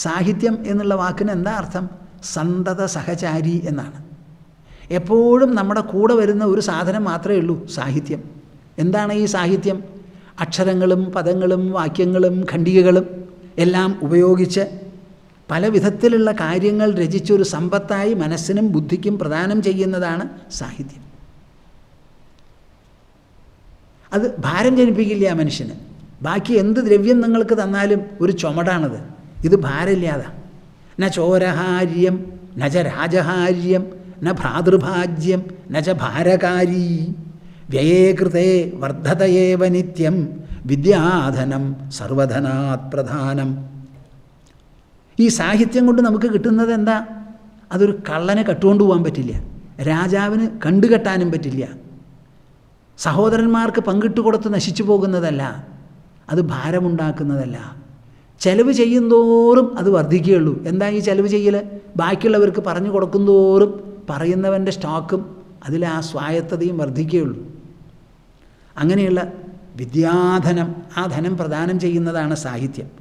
സാഹിത്യം എന്നുള്ള വാക്കിന് എന്താ അർത്ഥം? സന്തത സഹചാരി എന്നാണ്. എപ്പോഴും നമ്മുടെ കൂടെ വരുന്ന ഒരു സാധനം മാത്രമേ ഉള്ളൂ സാഹിത്യം. എന്താണ് ഈ സാഹിത്യം? അക്ഷരങ്ങളും പദങ്ങളും വാക്യങ്ങളും ഖണ്ഡികകളും എല്ലാം ഉപയോഗിച്ച് പല വിധത്തിലുള്ള കാര്യങ്ങൾ രചിച്ചൊരു സമ്പത്തായി മനസ്സിനും ബുദ്ധിക്കും പ്രദാനം ചെയ്യുന്നതാണ് സാഹിത്യം. അത് ഭാരം ജനിപ്പിക്കില്ല മനുഷ്യന്. ബാക്കി എന്ത് ദ്രവ്യം നിങ്ങൾക്ക് തന്നാലും ഒരു ചുമടാണത്. ഇത് ഭാരമില്ലാതെ. ന ചോരഹാര്യം ന ച രാജഹാര്യം ന ഭ്രാതൃഭാജ്യം ന ച ഭാരകാരീ. വ്യയേകൃതേ വർദ്ധതയേവ നിത്യം വിദ്യാധനം സർവധനാത് പ്രധാനം. ഈ സാഹിത്യം കൊണ്ട് നമുക്ക് കിട്ടുന്നത് എന്താ? അതൊരു കള്ളനെ കട്ടുകൊണ്ട് പോകാൻ പറ്റില്ല. രാജാവിന് കണ്ടുകെട്ടാനും പറ്റില്ല. സഹോദരന്മാർക്ക് പങ്കിട്ട് കൊടുത്ത് നശിച്ചു പോകുന്നതല്ല. അത് ഭാരമുണ്ടാക്കുന്നതല്ല. ചെലവ് ചെയ്യുന്തോറും അത് വർദ്ധിക്കുകയുള്ളൂ. എന്താ ഈ ചിലവ് ചെയ്യൽ ബാക്കിയുള്ളവർക്ക് പറഞ്ഞു കൊടുക്കുന്തോറും പറയുന്നവന്റെ സ്റ്റോക്കും അതിൽ ആ സ്വായത്തതയും വർദ്ധിക്കുകയുള്ളൂ. അങ്ങനെയുള്ള വിദ്യാധനം ആ ധനം പ്രദാനം ചെയ്യുന്നതാണ് സാഹിത്യം.